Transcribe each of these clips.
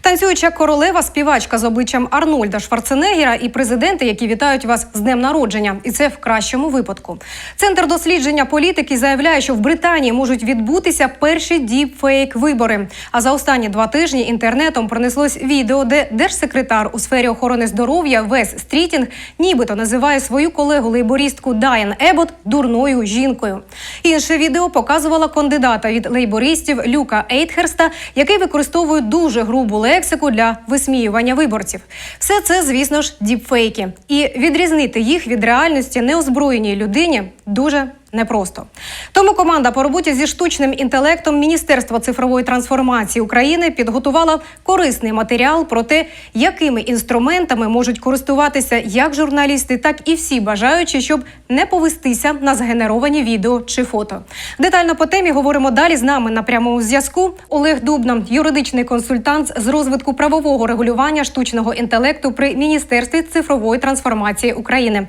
Танцююча королева, співачка з обличчям Арнольда Шварценеггера і президенти, які вітають вас з днем народження, і це в кращому випадку. Центр дослідження політики заявляє, що в Британії можуть відбутися перші діпфейк вибори. А за останні два тижні інтернетом пронеслось відео, де держсекретар у сфері охорони здоров'я Вес Стрітінг нібито називає свою колегу лейбористку Дайан Ебот дурною жінкою. Інше відео показувало кандидата від лейбористів Люка Ейтхерста, який використовує дуже грубу лексику для висміювання виборців. Все це, звісно ж, діпфейки. І відрізнити їх від реальності неозброєній людині дуже непросто. Тому команда по роботі зі штучним інтелектом Міністерства цифрової трансформації України підготувала корисний матеріал про те, якими інструментами можуть користуватися як журналісти, так і всі бажаючі, щоб не повестися на згенеровані відео чи фото. Детально по темі говоримо далі. З нами на прямому зв'язку Олег Дубна, юридичний консультант з розвитку правового регулювання штучного інтелекту при Міністерстві цифрової трансформації України.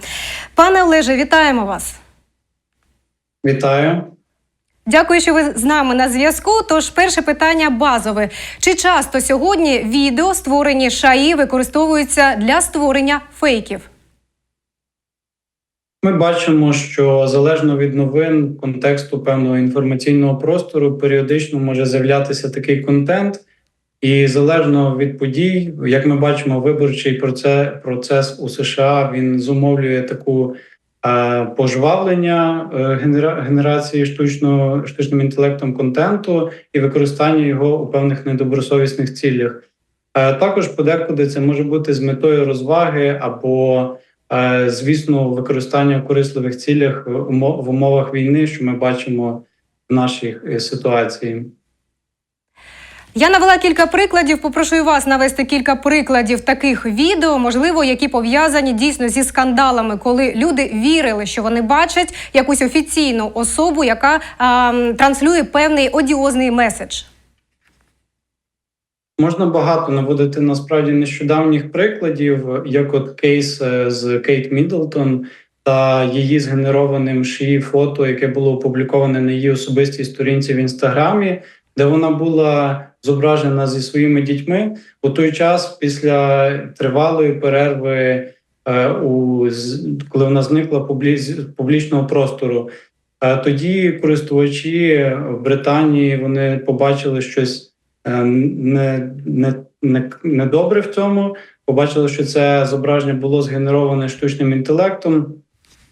Пане Олеже, вітаємо вас. Вітаю. Дякую, що ви з нами на зв'язку. Тож, перше питання базове: чи часто сьогодні відео, створені шаї, використовуються для створення фейків? Ми бачимо, що залежно від новин, контексту певного інформаційного простору, періодично може з'являтися такий контент, і залежно від подій, як ми бачимо, виборчий процес, процес у США він зумовлює таку пожвавлення е, генерації штучного штучним інтелектом контенту і використання його у певних недобросовісних цілях. Е, також подекуди це може бути з метою розваги або Е, Звісно, використання в корисливих цілях в умов- в умовах війни, що ми бачимо в нашій ситуації. Я навела кілька прикладів. Попрошу вас навести кілька прикладів таких відео, можливо, які пов'язані дійсно зі скандалами, коли люди вірили, що вони бачать якусь офіційну особу, яка а, транслює певний одіозний меседж. Можна багато наводити насправді нещодавніх прикладів, як от кейс е, з Кейт Міддлтон та її згенерованим шиї фото, яке було опубліковане на її особистій сторінці в інстаграмі, де вона була зображена зі своїми дітьми у той час після тривалої перерви, е, у коли вона зникла публічного простору. Е, Тоді користувачі в Британії вони побачили щось е, не, не, не, недобре в цьому. Побачили, що це зображення було згенероване штучним інтелектом.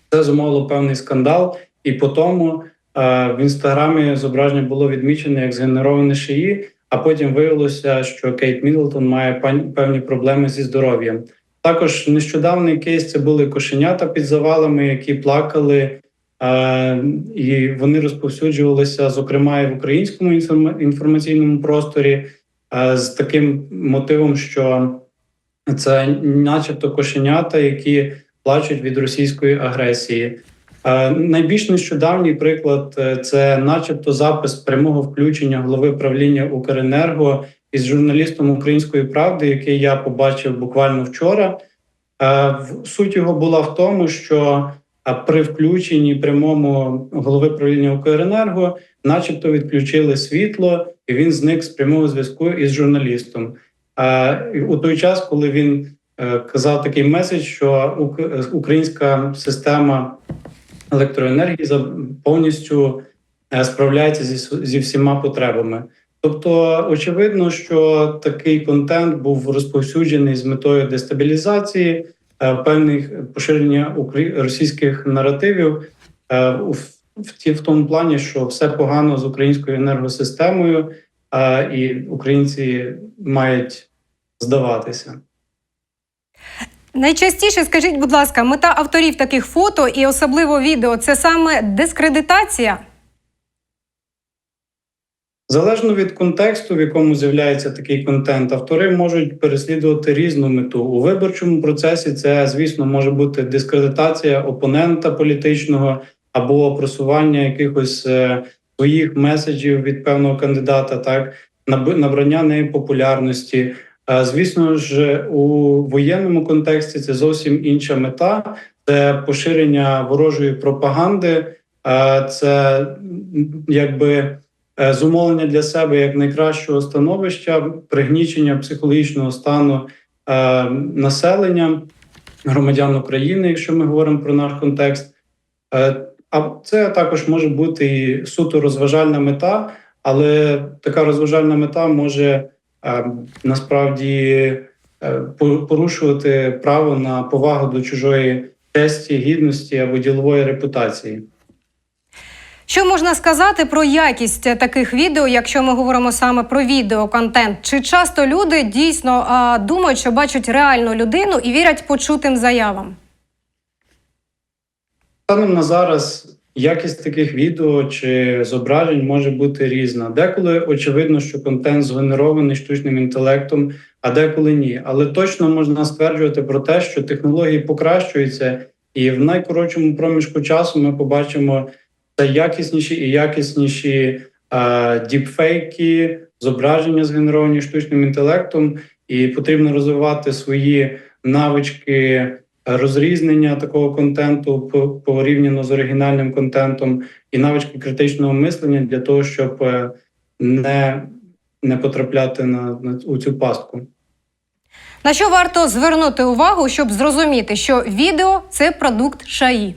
Це зумовило певний скандал, і по тому в інстаграмі зображення було відмічене як згенероване шиї. А потім виявилося, що Кейт Міддлтон має певні проблеми зі здоров'ям. Також нещодавний кейс це були кошенята під завалами, які плакали, е, і вони розповсюджувалися, зокрема, і в українському інформаційному просторі е, з таким мотивом, що це, начебто, кошенята, які плачуть від російської агресії. Е, Найбільш нещодавній приклад е, це, начебто, запис прямого включення голови правління Укренерго із журналістом Української правди, який я побачив буквально вчора. Е, Суть його була в тому, що при включенні прямому голови правління Укренерго, начебто, відключили світло, і він зник з прямого зв'язку із журналістом. У той час, коли він казав такий меседж, що українська система електроенергії повністю е, справляється зі, зі всіма потребами. Тобто, очевидно, що такий контент був розповсюджений з метою дестабілізації, е, певних поширення російських наративів е, в, тому плані, що все погано з українською енергосистемою, і українці мають здаватися. Найчастіше скажіть, будь ласка, мета авторів таких фото і особливо відео це саме дискредитація. Залежно від контексту, в якому з'являється такий контент, автори можуть переслідувати різну мету у виборчому процесі. Це, звісно, може бути дискредитація опонента політичного або просування якихось е, своїх меседжів від певного кандидата, так набрання неї популярності. Е, Звісно ж, у воєнному контексті це зовсім інша мета. Це поширення ворожої пропаганди, е, це якби е, зумовлення для себе як найкращого становища, пригнічення психологічного стану населення громадян України, якщо ми говоримо про наш контекст. А це також може бути і суто розважальна мета, але така розважальна мета може насправді е, порушувати право на повагу до чужої честі, гідності або ділової репутації. Що можна сказати про якість таких відео, якщо ми говоримо саме про відеоконтент? Чи часто люди дійсно а, думають, що бачать реальну людину і вірять почутим заявам? Станом на зараз якість таких відео чи зображень може бути різна. Деколи очевидно, що контент згенерований штучним інтелектом, а деколи ні. Але точно можна стверджувати про те, що технології покращуються, і в найкоротшому проміжку часу ми побачимо все якісніші і якісніші діпфейки, зображення згенеровані штучним інтелектом, і потрібно розвивати свої навички розрізнення такого контенту порівняно з оригінальним контентом і навички критичного мислення для того, щоб е, не, не потрапляти на, на у цю пастку. На що варто звернути увагу, щоб зрозуміти, що відео це продукт шаї?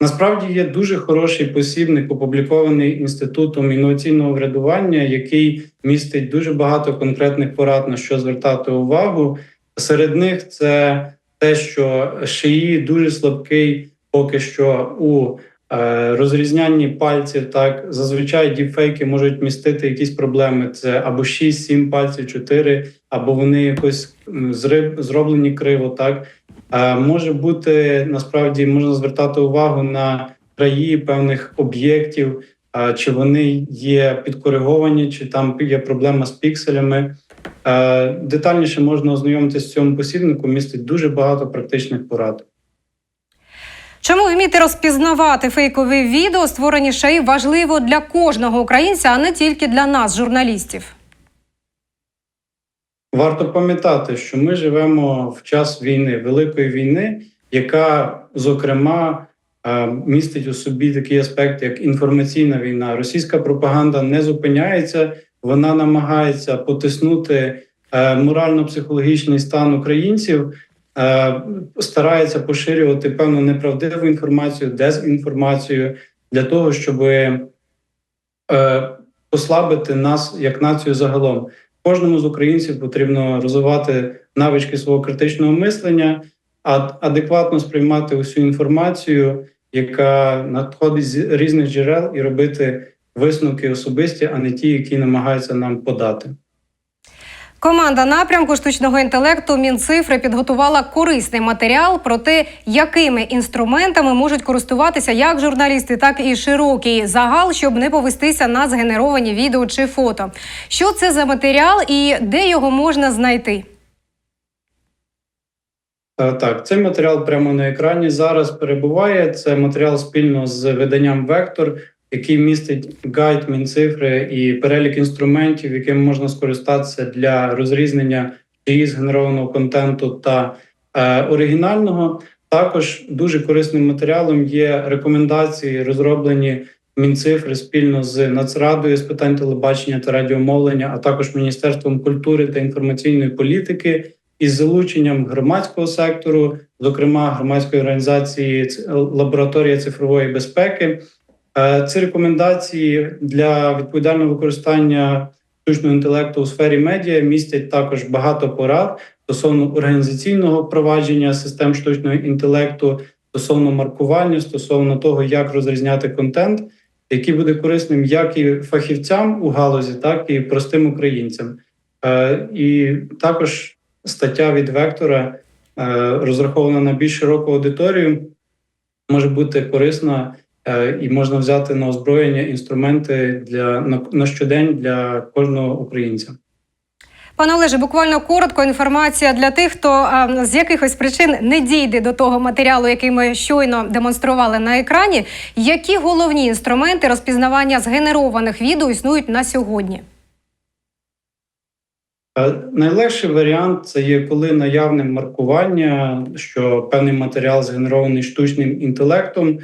Насправді є дуже хороший посібник, опублікований інститутом інноваційного врядування, який містить дуже багато конкретних порад на що звертати увагу. Серед них це те, що шиї дуже слабкий поки що у е, розрізнянні пальців. Так зазвичай діпфейки можуть містити якісь проблеми. Це або 6-7 пальців, 4, або вони якось зроблені криво. Так Е, може бути насправді можна звертати увагу на краї певних об'єктів, е, чи вони є підкориговані, чи там є проблема з пікселями. Е, Детальніше можна ознайомитися з цьому посібнику. Містить дуже багато практичних порад. Чому вміти розпізнавати фейкові відео, створені шаї, важливо для кожного українця, а не тільки для нас, журналістів? Варто пам'ятати, що ми живемо в час війни, великої війни, яка зокрема е, містить у собі такий аспект, як інформаційна війна. Російська пропаганда не зупиняється, вона намагається потиснути е, морально-психологічний стан українців, е, старається поширювати певну неправдиву інформацію, дезінформацію для того, щоб е, послабити нас як націю загалом. Кожному з українців потрібно розвивати навички свого критичного мислення, адекватно сприймати усю інформацію, яка надходить з різних джерел, і робити висновки особисті, а не ті, які намагаються нам подати. Команда напрямку штучного інтелекту Мінцифри підготувала корисний матеріал про те, якими інструментами можуть користуватися як журналісти, так і широкий загал, щоб не повестися на згенеровані відео чи фото. Що це за матеріал і де його можна знайти? Е, Так, цей матеріал прямо на екрані зараз перебуває. Це матеріал спільно з виданням Вектор, який містить гайд Мінцифри і перелік інструментів, яким можна скористатися для розрізнення її згенерованого контенту та е, оригінального. Також дуже корисним матеріалом є рекомендації, розроблені Мінцифри спільно з Нацрадою з питань телебачення та радіомовлення, а також Міністерством культури та інформаційної політики із залученням громадського сектору, зокрема громадської організації лабораторія цифрової безпеки. Е, Ці рекомендації для відповідального використання штучного інтелекту у сфері медіа містять також багато порад стосовно організаційного впровадження систем штучного інтелекту, стосовно маркування, стосовно того, як розрізняти контент, який буде корисним як і фахівцям у галузі, так і простим українцям. Е, І також стаття від вектора е, розрахована на більш широку аудиторію, може бути корисна і можна взяти на озброєння інструменти для на, на щодень для кожного українця. Пане Олеже, буквально коротко інформація для тих, хто а, з якихось причин не дійде до того матеріалу, який ми щойно демонстрували на екрані. Які головні інструменти розпізнавання згенерованих відео існують на сьогодні? Е, Найлегший варіант це є коли наявне маркування, що певний матеріал згенерований штучним інтелектом.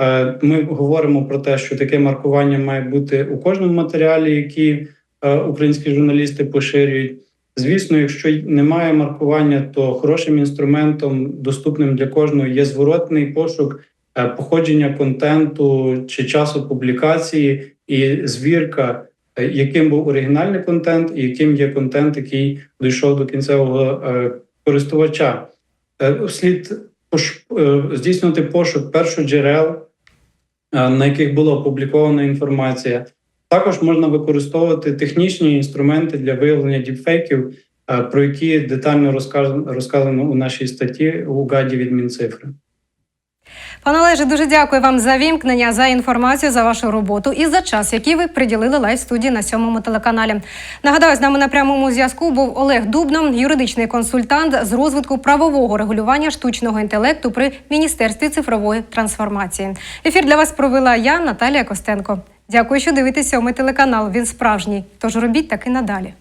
Е, Ми говоримо про те, що таке маркування має бути у кожному матеріалі, який е, українські журналісти поширюють. Звісно, якщо немає маркування, то хорошим інструментом, доступним для кожного, є зворотний пошук е, походження контенту чи часу публікації і звірка, яким був оригінальний контент, і яким є контент, який дійшов до кінцевого користувача. Слід здійснювати пошук першоджерел, на яких була опублікована інформація. Також можна використовувати технічні інструменти для виявлення діпфейків, е, про які детально розказано у нашій статті у гаді від Мінцифри. Пане Олеже, дуже дякую вам за вімкнення, за інформацію, за вашу роботу і за час, який ви приділили лайв студії на сьомому телеканалі. Нагадаю, з нами на прямому зв'язку був Олег Дубно, юридичний консультант з розвитку правового регулювання штучного інтелекту при міністерстві цифрової трансформації. Ефір для вас провела я, Наталія Костенко. Дякую, що дивитесь сьомий телеканал. Він справжній. Тож робіть так і надалі.